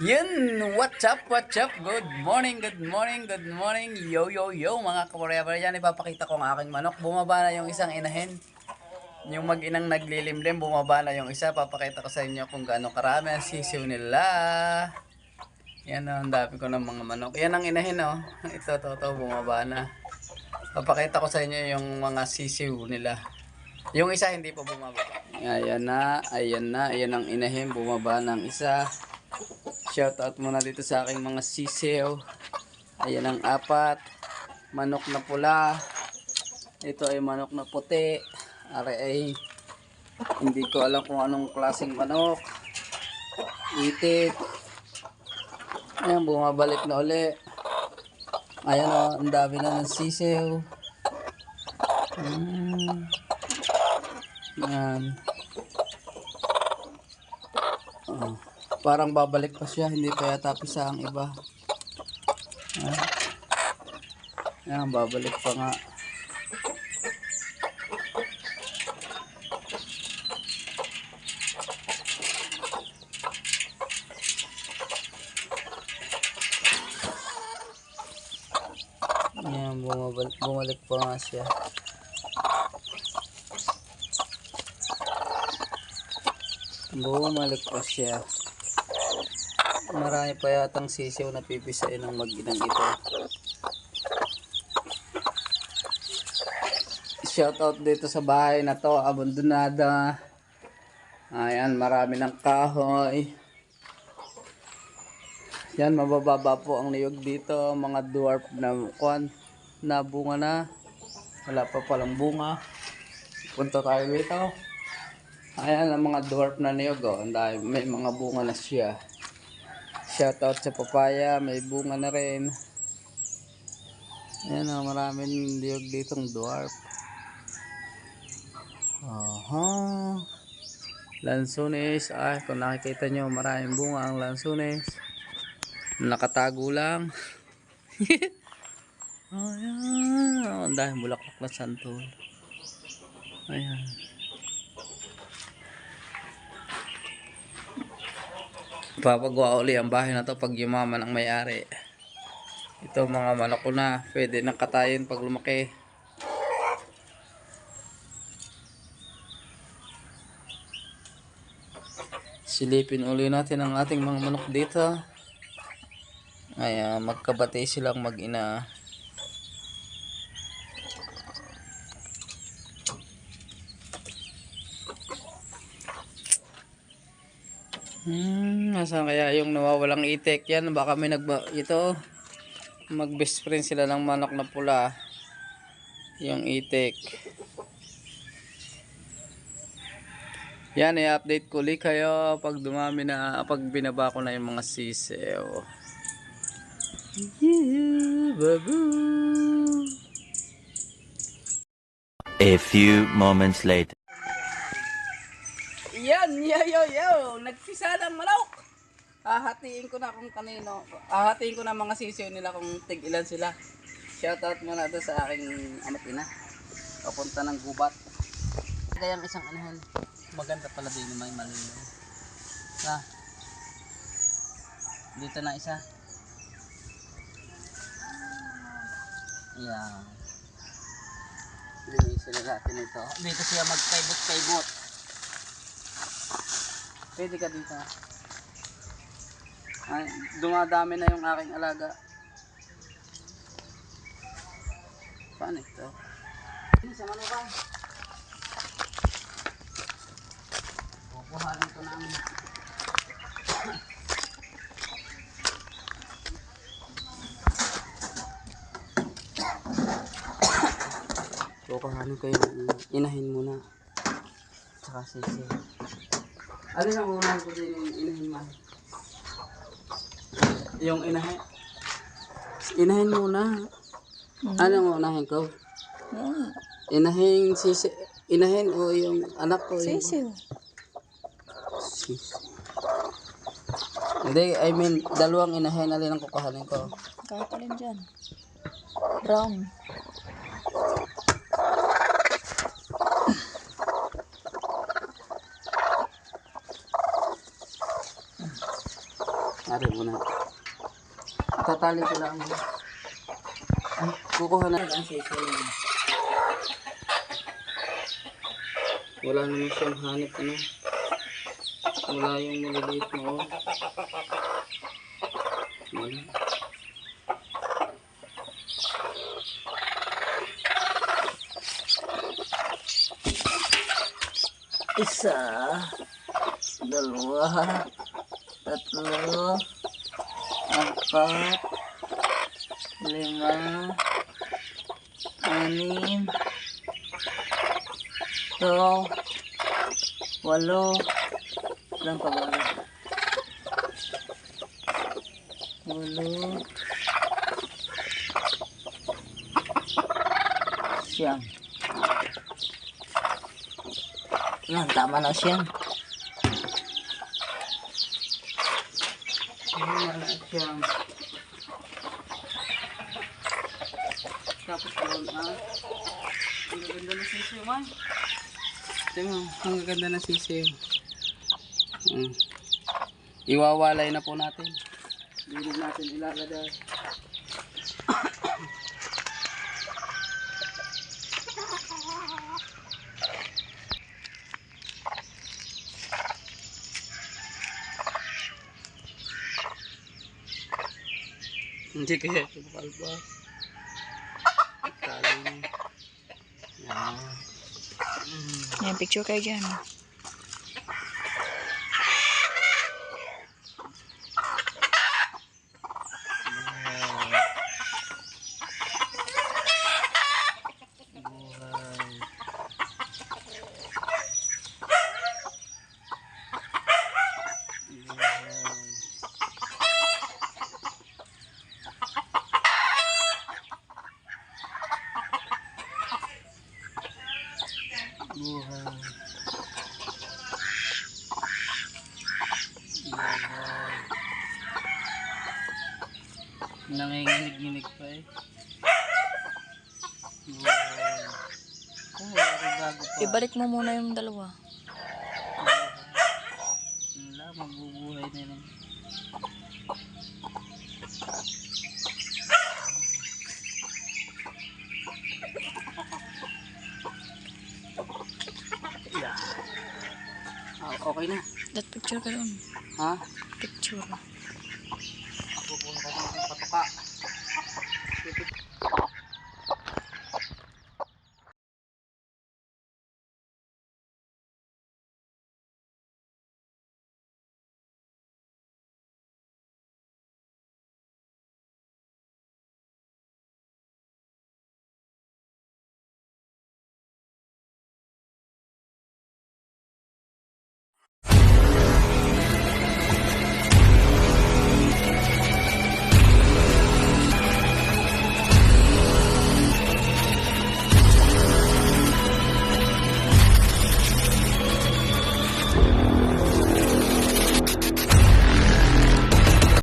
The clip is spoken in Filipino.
Yun, what's up, what's up? Good morning, good morning, good morning. Yo, yo, yo, mga kaporever. Yan, ipapakita ko ang aking manok. Bumaba na yung isang inahin. Yung mag-inang naglilimlim, bumaba na yung isa. Papakita ko sa inyo kung gaano karami ang sisiw nila. Yan, oh, ang dami ko ng mga manok. Yan ang inahin, oh. Ito, to, to, bumaba na. Papakita ko sa inyo yung mga sisiw nila. Yung isa hindi pa bumaba. Ayan na, ayan na, ayan ang inahin, bumaba ng isa. Shoutout muna dito sa aking mga sisiw. Ayan ang apat. Manok na pula. Ito ay manok na puti. Ay hindi ko alam kung anong klaseng manok. Itik. Ayan, bumabalik na uli. Ayan o, ang dami na ng sisiw. Mm. Yan. Oh. Parang babalik pa siya, hindi pa yata pisa ang iba. Ah. Yan, babalik pa nga. Yan, bumabalik, bumalik pa nga siya. Bumalik pa siya. Marami pa yatang sisiw na pipisain ng mag-inang ito. Shoutout dito sa bahay na to, abandonada. Ayan, marami ng kahoy. Yan, mabababa po ang niyog dito. Mga dwarf na kwan, na bunga na. Wala pa palang bunga. Punta tayo dito. Ayan ang mga dwarf na niyog. Oh. May mga bunga na siya. Shoutout sa papaya, may bunga na rin. Ayan o, maraming niyog ditong dwarf. Aha. Lansunes. Ay, kung nakikita nyo, maraming bunga ang lansunes. Nakatago lang. Ayan. Ang dahil bulaklak na santol. Ayan. Papagawa uli ang bahay na to pag yumaman ang may-ari. Ito mga manok na. Pwede nang katayin pag lumaki. Silipin uli natin ang ating mga manok dito. Ay, ah, magkabati silang mag-ina. Hmm, nasaan kaya yung nawawalang itik yan? Baka may nagba... Ito, mag best friend sila ng manok na pula. Yung itik. Yan, i-update ko ulit kayo pag dumami na, pag binaba ko na yung mga sisew. Yeah. A few moments later. Yan, yo, yo, yo. Nagpisa ng manok. Hahatiin ko na kung kanino. Hahatiin ko na mga sisiw nila kung tig ilan sila. Shoutout muna doon sa aking anak ina. Papunta ng gubat. Kaya ang isang anahan. Maganda pala din may malinaw. Na. Dito na isa. Yan. Linisin na natin ito. Dito siya magkaibot-kaibot. Pwede ka dito. Ay, dumadami na yung aking alaga. Paano ito? Sa ano ba? Kukuhanin ko namin. Kukuhanin ko yung inahin muna. Tsaka sisi. Alin ang unahin ko din yung inahin man? Yung inahin? Inahin muna. Ano ang unahin ko? Inahin sisi. Inahin o yung anak ko? Yung... Sisiw. Sisi. Hindi, I mean, dalawang inahin. Alin ang kukuhanin ko? Kahit alin dyan. Brown. Ari mo na. Tatali ko lang. Ay, kukuha na. Ang sisiling. Wala naman siyang hanip ano. Wala yung maliliit mo. oh. Wala. Isa, dalawa, tatlo, apat, lima, anim, ito, walo, ilan pa ba? Walo, siyam. Yan, tama na Tama na siyam. Tapos yun, ah. Ang gaganda na sisiyo, man. Ito mo, ang gaganda na sisiyo. Mm. Iwawalay na po natin. Hindi natin ilalagay. Hindi kaya ito makalba. Tali. Yan. Yan, picture kayo dyan. Nanginginig-nginig pa eh. Buhay. Oh, bago pa. Ibalik mo muna yung dalawa. Wala, mabubuhay na lang. Yeah. Ah, okay na. That picture ka doon. Ha? Picture. Pupuno ka ng patuka.